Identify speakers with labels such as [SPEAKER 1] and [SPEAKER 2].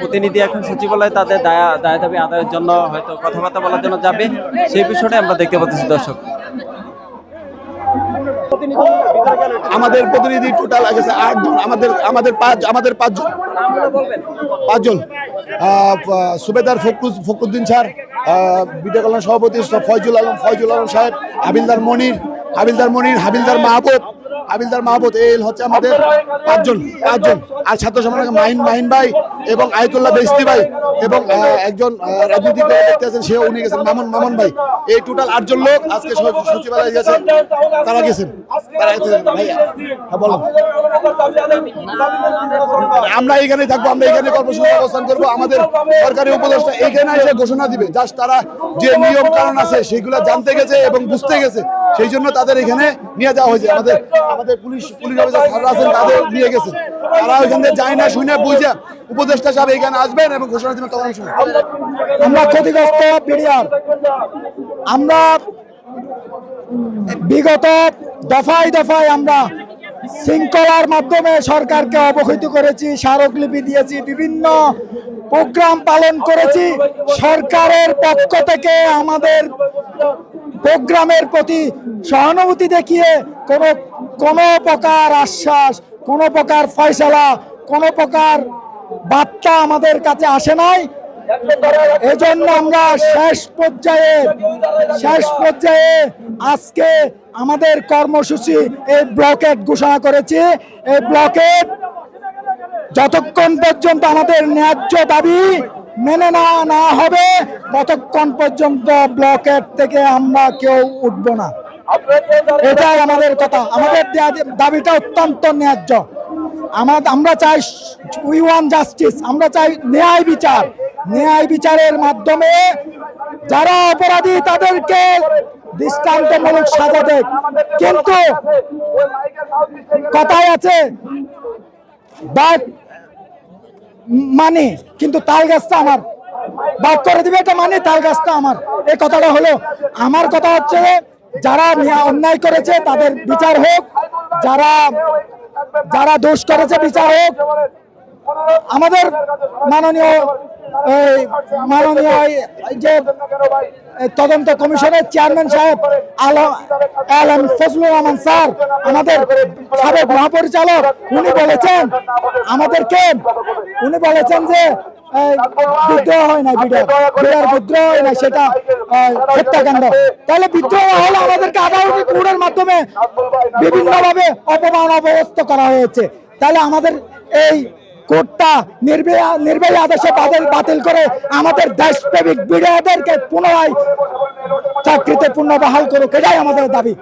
[SPEAKER 1] প্রতিনিধি এখন সচিবালয়ে তাদের দায়া দায় দাবি আদায়ের জন্য হয়তো কথাবার্তা বলার জন্য যাবে। সেই বিষয়টা আমরা দেখতে পাচ্ছি, দর্শক।
[SPEAKER 2] আমাদের প্রতিনিধি টোটাল গেছে আটজন আমাদের আমাদের পাঁচ, আমাদের পাঁচজন পাঁচজন সুবেদার ফখরুজ ফখরুদ্দিন স্যার বিদ্যা কল্যাণ সভাপতি ফয়জুল আলম ফয়জুল আলম সাহেব, হাবিলদার মনির হাবিলদার মনির, হাবিলদার মাহবুব হাবিলদার মাহবুদ এল হচ্ছে আমাদের পাঁচজন পাঁচজন। আর ছাত্র সমাজ মাহিন মাহিন ভাই এবং আয়তুল্লাহ বেস্তি ভাই। এবং একজন দেখতে আছেন সেও উনি গেছেন। মামুন মামুন ভাই এই টোটাল আটজন লোক আজকে সচিবালয়ে গেছেন তারা গেছেন। তারা গেছেন। ভাই হ্যাঁ বলো আমরা এখানে থাকব আমরা এখানে কর্মসূচি অবস্থান করব। আমাদের সরকারি উপদেষ্টা এখানে এসে ঘোষণা দিবে। জাস্ট তারা যে নিয়ম কারণ আছে সেগুলো জানতে গেছে এবং বুঝতে গেছে। সেই জন্য তাদের এখানে নিয়ে যাওয়া হয়েছে। আমাদের আমাদের পুলিশ পুলিশ অফিসার স্যাররা আছেন তাদের নিয়ে গেছে। তারা ওইখান থেকে যায় না শুনে বুঝে উপদেষ্টা সাহেব এখানে আসবেন এবং ঘোষণা দিবেন।
[SPEAKER 3] আমরা ক্ষতিগ্রস্ত পিরিয়ড আমরা বিগত দফায় দফায় আমরা শৃঙ্খলার মাধ্যমে সরকারকে অবহিত করেছি স্মারকলিপি দিয়েছি বিভিন্ন প্রোগ্রাম পালন করেছি। সরকারের পক্ষ থেকে আমাদের প্রোগ্রামের প্রতি সহানুভূতি দেখিয়ে কোনো কোনো প্রকার আশ্বাস কোনো প্রকার ফয়সলা কোনো প্রকার বার্তা আমাদের কাছে আসে নাই। এজন্য আমরা শেষ পর্যায়ে শেষ পর্যায়ে আজকে আমাদের কর্মসূচি এই ব্লকেট ঘোষণা করেছি। এই ব্লকেট যতক্ষণ পর্যন্ত আমাদের ন্যায্য দাবি মেনে না না হবে, ততক্ষণ পর্যন্ত ব্লকেট থেকে আমরা কেউ উঠবো না। এটাই আমাদের কথা। আমাদের দাবিটা অত্যন্ত ন্যায্য। আমার আমরা চাই উই ওয়ান জাস্টিস আমরা চাই ন্যায় বিচার। ন্যায় বিচারের মাধ্যমে যারা অপরাধী তাদেরকে দৃষ্টান্তমূলক সাজা দেয়। কিন্তু কথায় আছে বাঘ মানে কিন্তু তাল গাছটা আমার। বাদ করে দিবে এটা মানে তাল গাছটা আমার। এই কথাটা হলো, আমার কথা হচ্ছে, যারা নিয়া- অন্যায় করেছে তাদের বিচার হোক, যারা যারা দোষ করেছে বিচার হোক আমাদের মাননীয় তদন্ত কমিশনের চেয়ারম্যান সাহেব, আলম আলম ফজলুর রহমান স্যার, আমাদের সাবেক মহাপরিচালক, উনি বলেছেন, আমাদেরকে, উনি বলেছেন যে বিদ্রোহ হয় না বিডার বিদ্রোহ হয় না, সেটা হত্যাকাণ্ড তাহলে বিদ্রোহ হলো আমাদেরকে মাধ্যমে অপমান অবস্থ করা হয়েছে। তাহলে আমাদের এই কোর্টটা নির্ভয় নির্ভয় আদেশে বাতিল বাতিল করে আমাদের দেশপ্রেমিক বিডারদেরকে পুনরায় চাকরিতে পুনর্বহাল করুক, এটাই আমাদের দাবি।